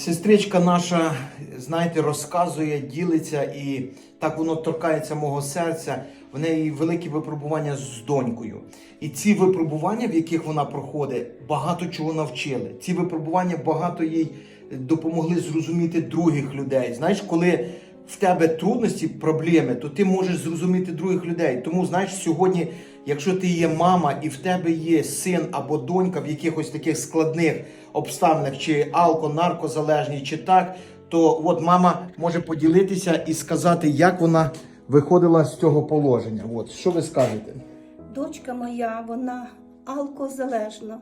Сестричка наша, знаєте, розказує, ділиться, і так воно торкається мого серця. В неї великі випробування з донькою. І ці випробування, в яких вона проходить, багато чого навчили. Ці випробування багато їй допомогли зрозуміти других людей. Знаєш, коли в тебе трудності, проблеми, то ти можеш зрозуміти других людей. Тому, знаєш, сьогодні, якщо ти є мама і в тебе є син або донька в якихось таких складних обставинах, чи алко, наркозалежні, чи так, то от мама може поділитися і сказати, як вона виходила з цього положення. От що ви скажете? Дочка моя, вона алкозалежна.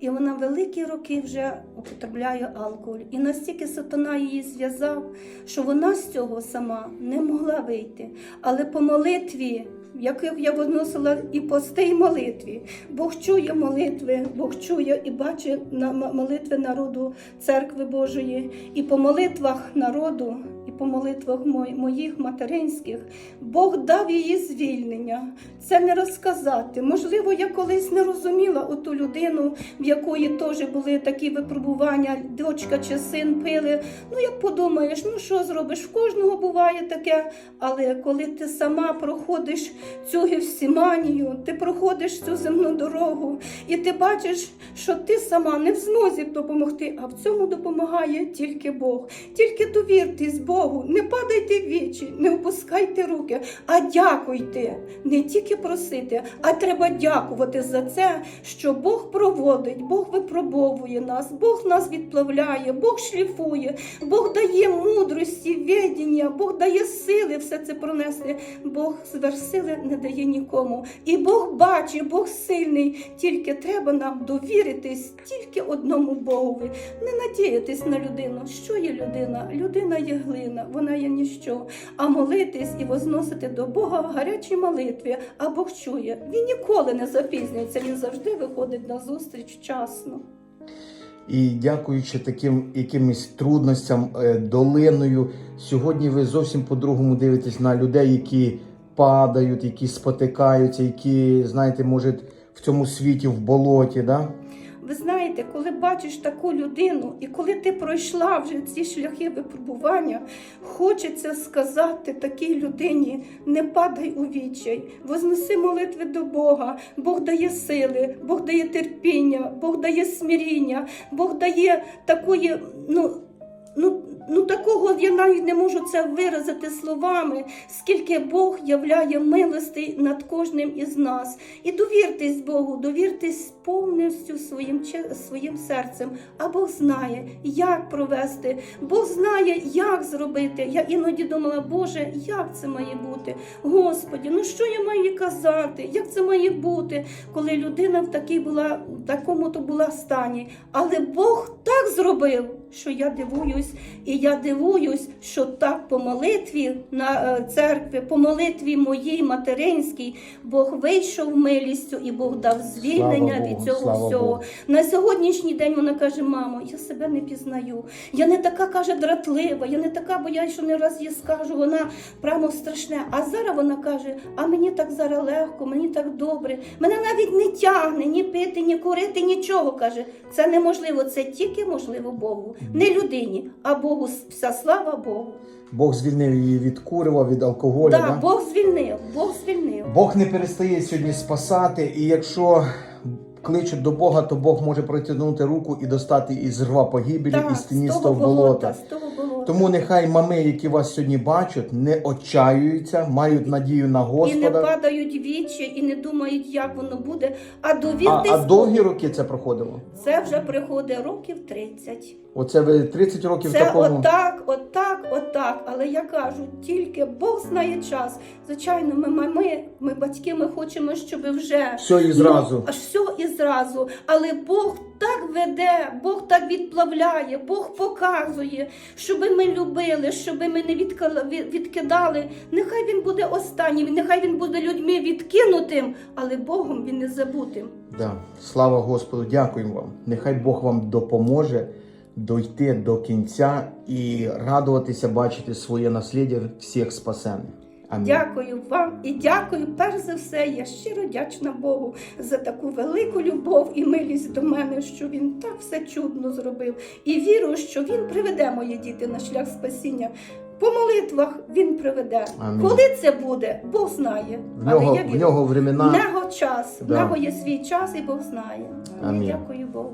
І вона великі роки вже употребляє алкоголь. І настільки сатана її зв'язав, що вона з цього сама не могла вийти. Але по молитві, яку я вносила і пости, і молитві, Бог чує молитви, Бог чує і бачить на молитви народу церкви Божої, і по молитвах народу, і по молитвах моїх материнських, Бог дав її звільнення. Це не розказати. Можливо, я колись не розуміла оту людину, в якої теж були такі випробування, дочка чи син пили. Ну, як подумаєш, ну що зробиш? В кожного буває таке. Але коли ти сама проходиш цю гефсіманію, ти проходиш цю земну дорогу, і ти бачиш, що ти сама не в змозі допомогти, а в цьому допомагає тільки Бог. Тільки довіртесь Богу, не падайте в вічі, не опускайте руки, а дякуйте. Не тільки просити, а треба дякувати за це, що Бог проводить, Бог випробовує нас, Бог нас відплавляє, Бог шліфує, Бог дає мудрості, відіння, Бог дає сили все це пронести. Бог сверсили не дає нікому. І Бог бачить, Бог сильний. Тільки треба нам довіритись тільки одному Богові. Не надіятись на людину. Що є людина? Людина є глина, вона є ніщо. А молитись і возносити до Бога в гарячій молитві, а Бог чує. Він ніколи не запізнюється, він завжди виходить на зустріч вчасно. І дякуючи таким якимось трудностям, е, долиною, сьогодні ви зовсім по-другому дивитесь на людей, які падають, які спотикаються, які, знаєте, може, в цьому світі в болоті. Да? Ви знаєте, коли бачиш таку людину, і коли ти пройшла вже ці шляхи випробування, хочеться сказати такій людині: не падай у відчай, вознеси молитви до Бога. Бог дає сили, Бог дає терпіння, Бог дає смиріння, Бог дає такої, ну. Ну, ну такого я навіть не можу це виразити словами, скільки Бог являє милості над кожним із нас. І довіртесь Богу, довіртесь повністю своїм, своїм серцем. А Бог знає, як провести, Бог знає, як зробити. Я іноді думала, Боже, як це має бути? Господі, ну що я маю казати? Як це має бути, коли людина в такій була, в такому то була стані? Але Бог так зробив, що я дивуюсь, і я дивуюсь, що так по молитві на е, церкві, по молитві моїй материнській, Бог вийшов милістю і Бог дав звільнення Слава від цього всього. Богу. На сьогоднішній день вона каже: мамо, я себе не пізнаю. Я не така каже дратлива, я не така, бо я що не раз їй скажу, вона прямо страшне. А зараз вона каже: а мені так зараз легко, мені так добре. Мене навіть не тягне ні пити, ні курити, нічого каже. Це неможливо, це тільки можливо Богу, не людині, а Богу вся слава Богу. Бог звільнив її від курива, від алкоголю. Так, да? Бог звільнив, Бог звільнив. Бог не перестає сьогодні спасати, і якщо кличуть до Бога, то Бог може протягнути руку і достати із рва погибелі, Так, із з тіністого того болота. з того болота. Тому нехай мами, які вас сьогодні бачать, не отчаюються, мають надію на І не падають вічі, і не думають, як воно буде. А А, а довгі роки це проходило? Це вже приходить років 30. Оце ви 30 років Це такому. отак, отак, отак. Але я кажу, тільки Бог знає час. Звичайно, ми мами, ми батьки, ми хочемо, щоб вже Все і зразу. Ну, зразу. Але Бог так веде, Бог так відплавляє, Бог показує, щоб ми любили, щоб ми не відкидали. Нехай він буде останнім, нехай він буде людьми відкинутим, але Богом він не забутим. Да. Слава Господу, дякуємо вам. Нехай Бог вам допоможе дойти до кінця і радуватися, бачити своє наслідя всіх спасених. Амінь. Дякую вам і дякую перш за все. Я щиро вдячна Богу за таку велику любов і милість до мене, що він так все чудно зробив. І вірю, що він приведе мої діти на шлях спасіння. По молитвах він приведе. Амінь. Коли це буде, Бог знає. В нього, Але я в нього времена. В нього час, в Да. нього є свій час, і Бог знає. Але Амінь. Дякую Богу.